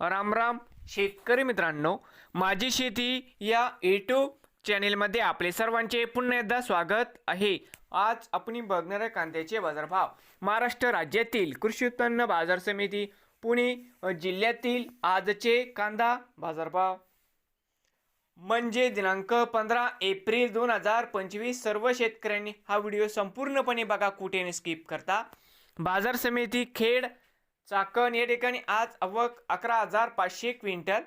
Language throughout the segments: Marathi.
राम राम शेतकरी मित्रांनो. माझी शेती या यूट्यूब चॅनेलमध्ये आपले सर्वांचे पुन्हा एकदा स्वागत आहे. आज आपण बघणार आहे कांद्याचे बाजारभाव. महाराष्ट्र राज्यातील कृषी उत्पन्न बाजार समिती पुणे जिल्ह्यातील आजचे कांदा बाजारभाव. म्हणजे दिनांक पंधरा एप्रिल दोन हजार पंचवीस सर्व शेतकऱ्यांनी हा व्हिडिओ संपूर्णपणे बघा कुठे स्किप करता. बाजार समिती खेड चाकण या ठिकाणी आज आवक अकरा हजार पाचशे क्विंटल.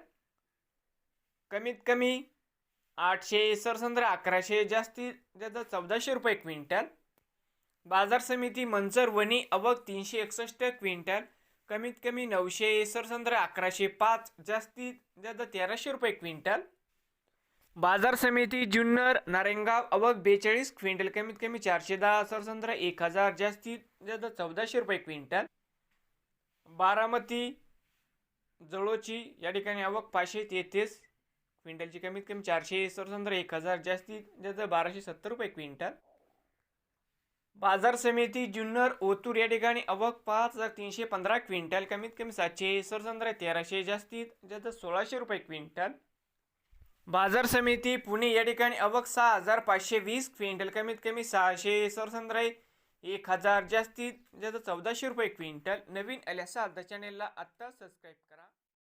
कमीत कमी आठशे सरसंद्र अकराशे जास्तीत जास्त चौदाशे रुपये क्विंटल. बाजार समिती मंचर वणी अवक तीनशे एकसष्ट क्विंटल. कमीत कमी नऊशे सरसंद्र अकराशे पाच जास्तीत जास्त तेराशे रुपये क्विंटल. बाजार समिती जुन्नर नारेंगाव अवक बेचाळीस क्विंटल कमीत कमी चारशे दहा सरसंद्र एक हजार जास्तीत जास्त चौदाशे रुपये क्विंटल. बारामती जळोची या ठिकाणी आवक पाचशे तेहतीस क्विंटलची कमीत कमी चारशे सरसंद्र एक हजार जास्तीत जास्त बाराशे सत्तर रुपये क्विंटल. बाजार समिती जुन्नर ओतूर या ठिकाणी अवक पाच हजार तीनशे पंधरा क्विंटल कमीत कमी सातशे सरसंद्र तेराशे जास्तीत जास्त सोळाशे रुपये क्विंटल. बाजार समिती पुणे या ठिकाणी अवक सहा हजार पाचशे वीस क्विंटल कमीत कमी सहाशे सरसंद्र एक हजार जास्तीत जास्त चौदाशे रुपये क्विंटल. नवीन आल्यास चॅनेलला आत्ता सबस्क्राईब